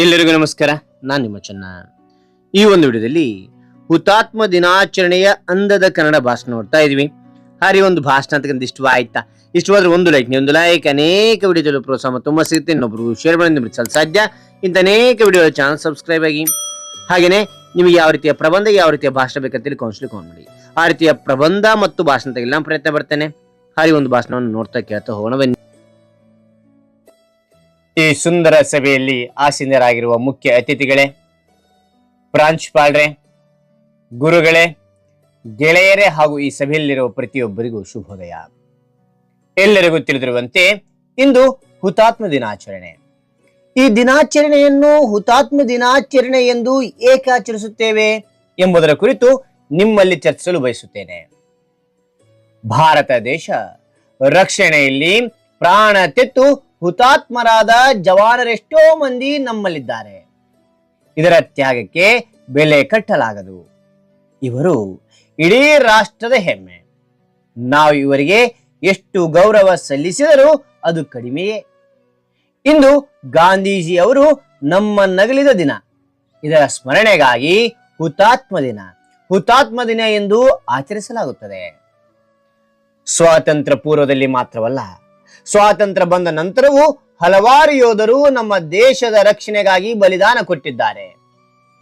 ಎಲ್ಲರಿಗೂ ನಮಸ್ಕಾರ. ನಾನು ನಿಮ್ಮ ಚೆನ್ನ. ಈ ಒಂದು ವಿಡಿಯೋದಲ್ಲಿ ಹುತಾತ್ಮ ದಿನಾಚರಣೆಯ ಅಂದದ ಕನ್ನಡ ಭಾಷಣ ನೋಡ್ತಾ ಇದೀವಿ. ಹಾರಿ ಒಂದು ಭಾಷಣ ಅಂತಕ್ಕಂಥ ಇಷ್ಟ ಆಯ್ತಾ ಇಷ್ಟವಾದ್ರೆ ಒಂದು ಲೈಕ್ ನೀವು ಒಂದು ಲೈಕ್ ಅನೇಕ ವಿಡಿಯೋದಲ್ಲಿ ಪ್ರೋತ್ಸಾಹ ತುಂಬ ಸಿಗುತ್ತೆ. ಇನ್ನೊಬ್ರು ಶೇರ್ ಮಾಡಿ ನಿಮ್ಗೆ ಸಾಧ್ಯ. ಇಂಥ ಅನೇಕ ವಿಡಿಯೋ ಚಾನಲ್ ಸಬ್ಸ್ಕ್ರೈಬ್ ಆಗಿ. ಹಾಗೇನೆ ನಿಮಗೆ ಯಾವ ರೀತಿಯ ಪ್ರಬಂಧ, ಯಾವ ರೀತಿಯ ಭಾಷಣ ಬೇಕಂತೇಳಿ ಕೌನ್ಸಿಲ್ ಕಾಲ್ ಮಾಡಿ. ಆ ರೀತಿಯ ಪ್ರಬಂಧ ಮತ್ತು ಭಾಷಣ ತೆಗೆಲ್ಲ ನಾನು ಪ್ರಯತ್ನ ಬರ್ತೇನೆ ಹಾರಿ ಒಂದು ಭಾಷಣವನ್ನು ನೋಡ್ತಾ ಕೇಳ್ತಾ ಹೋಗೋಣ ಬನ್ನಿ. ಈ ಸುಂದರ ಸಭೆಯಲ್ಲಿ ಆಸೀನರಾಗಿರುವ ಮುಖ್ಯ ಅತಿಥಿಗಳೇ ಪ್ರಾಂಶುಪಾಲರೇ ಗುರುಗಳೇ, ಗೆಳೆಯರೇ ಹಾಗೂ ಈ ಸಭೆಯಲ್ಲಿರುವ ಪ್ರತಿಯೊಬ್ಬರಿಗೂ ಶುಭೋದಯ. ಎಲ್ಲರಿಗೂ ತಿಳಿದಿರುವಂತೆ ಇಂದು ಹುತಾತ್ಮ ದಿನಾಚರಣೆ. ಈ ದಿನಾಚರಣೆಯನ್ನು ಹುತಾತ್ಮ ದಿನಾಚರಣೆ ಎಂದು ಏಕೆ ಆಚರಿಸುತ್ತೇವೆ ಎಂಬುದರ ಕುರಿತು ನಿಮ್ಮಲ್ಲಿ ಚರ್ಚಿಸಲು ಬಯಸುತ್ತೇನೆ. ಭಾರತ ದೇಶ ರಕ್ಷಣೆಯಲ್ಲಿ ಪ್ರಾಣ ತೆತ್ತು ಹುತಾತ್ಮರಾದ ಜವಾನರೆಷ್ಟೋ ಮಂದಿ ನಮ್ಮಲ್ಲಿದ್ದಾರೆ. ಇದರ ತ್ಯಾಗಕ್ಕೆ ಬೆಲೆ ಕಟ್ಟಲಾಗದು. ಇವರು ಇಡೀ ರಾಷ್ಟ್ರದ ಹೆಮ್ಮೆ. ನಾವು ಇವರಿಗೆ ಎಷ್ಟು ಗೌರವ ಸಲ್ಲಿಸಿದರೂ ಅದು ಕಡಿಮೆಯೇ. ಇಂದು ಗಾಂಧೀಜಿ ಅವರು ನಮ್ಮ ನಗಲಿದ ದಿನ. ಇದರ ಸ್ಮರಣೆಗಾಗಿ ಹುತಾತ್ಮ ದಿನ. ಹುತಾತ್ಮ ದಿನ ಎಂದು ಆಚರಿಸಲಾಗುತ್ತದೆ. ಸ್ವಾತಂತ್ರ್ಯ ಪೂರ್ವದಲ್ಲಿ ಮಾತ್ರವಲ್ಲ ಸ್ವಾತಂತ್ರ್ಯ ಬಂದ ನಂತರವೂ ಹಲವಾರು ಯೋಧರು ನಮ್ಮ ದೇಶದ ರಕ್ಷಣೆಗಾಗಿ ಬಲಿದಾನ ಕೊಟ್ಟಿದ್ದಾರೆ.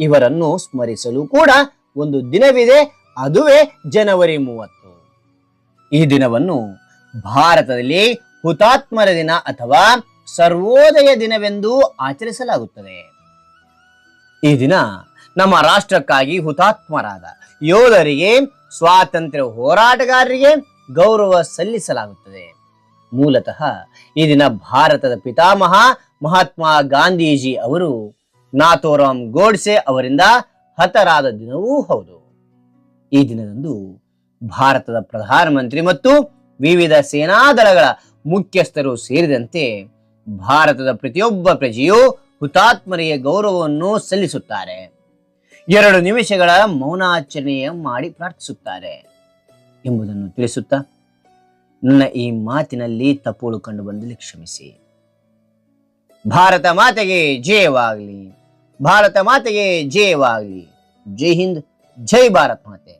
ಇವರನ್ನು ಸ್ಮರಿಸಲು ಕೂಡ ಒಂದು ದಿನವಿದೆ, ಅದುವೇ ಜನವರಿ ಮೂವತ್ತು. ಈ ದಿನವನ್ನು ಭಾರತದಲ್ಲಿ ಹುತಾತ್ಮರ ದಿನ ಅಥವಾ ಸರ್ವೋದಯ ದಿನವೆಂದು ಆಚರಿಸಲಾಗುತ್ತದೆ. ಈ ದಿನ ನಮ್ಮ ರಾಷ್ಟ್ರಕ್ಕಾಗಿ ಹುತಾತ್ಮರಾದ ಯೋಧರಿಗೆ, ಸ್ವಾತಂತ್ರ್ಯ ಹೋರಾಟಗಾರರಿಗೆ ಗೌರವ ಸಲ್ಲಿಸಲಾಗುತ್ತದೆ. ಮೂಲತಃ ಈ ದಿನ ಭಾರತದ ಪಿತಾಮಹ ಮಹಾತ್ಮ ಗಾಂಧೀಜಿ ಅವರು ನಾಥೋರಾಮ್ ಗೋಡ್ಸೆ ಅವರಿಂದ ಹತರಾದ ದಿನವೂ ಹೌದು. ಈ ದಿನದಂದು ಭಾರತದ ಪ್ರಧಾನಮಂತ್ರಿ ಮತ್ತು ವಿವಿಧ ಸೇನಾ ದಳಗಳ ಮುಖ್ಯಸ್ಥರು ಸೇರಿದಂತೆ ಭಾರತದ ಪ್ರತಿಯೊಬ್ಬ ಪ್ರಜೆಯು ಹುತಾತ್ಮರಿಗೆ ಗೌರವವನ್ನು ಸಲ್ಲಿಸುತ್ತಾರೆ. ಎರಡು ನಿಮಿಷಗಳ ಮೌನಾಚರಣೆಯ ಮಾಡಿ ಪ್ರಾರ್ಥಿಸುತ್ತಾರೆ. ಎಂಬುದನ್ನು ತಿಳಿಸುತ್ತಾ ನನ್ನ ಈ ಮಾತಿನಲ್ಲಿ ತಪ್ಪುಗಳು ಕಂಡು ಬಂದಲ್ಲಿ ಕ್ಷಮಿಸಿ. ಭಾರತ ಮಾತೆಗೆ ಜಯವಾಗಲಿ. ಭಾರತ ಮಾತೆಗೆ ಜಯವಾಗಲಿ. ಜೈ ಹಿಂದ್, ಜೈ ಭಾರತ್ ಮಾತೆ.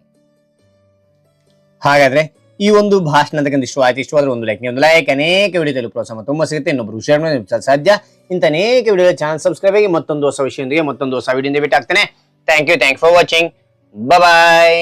ಹಾಗಾದ್ರೆ ಈ ಒಂದು ಭಾಷಣದಕ್ಕಂತ ಇಷ್ಟ ಆಯ್ತು ಇಷ್ಟವಾದ್ರೆ ಒಂದು ಲೈಕ್ ಒಂದು ಲೈಕ್ ಅನೇಕ ವಿಡಿಯೋದಲ್ಲಿ ಪ್ರೋತ್ಸಾಹ ತುಂಬಾ ಸಿಗುತ್ತೆ. ಇನ್ನೊಬ್ರು ಶೇರ್ ಸಾಧ್ಯ. ಇಂಥ ಅನೇಕ ವಿಡಿಯೋ ಚಾನಲ್ ಸಬ್ಸ್ಕ್ರೈಬ್ ಆಗಿ ಮತ್ತೊಂದು ಹೊಸ ವಿಷಯದೊಂದಿಗೆ ಮತ್ತೊಂದು ಹೊಸ ವಿಡಿಯೋದಿಂದ ಭೇಟಿ ಆಗ್ತೇನೆ. Thank you thank for watching bye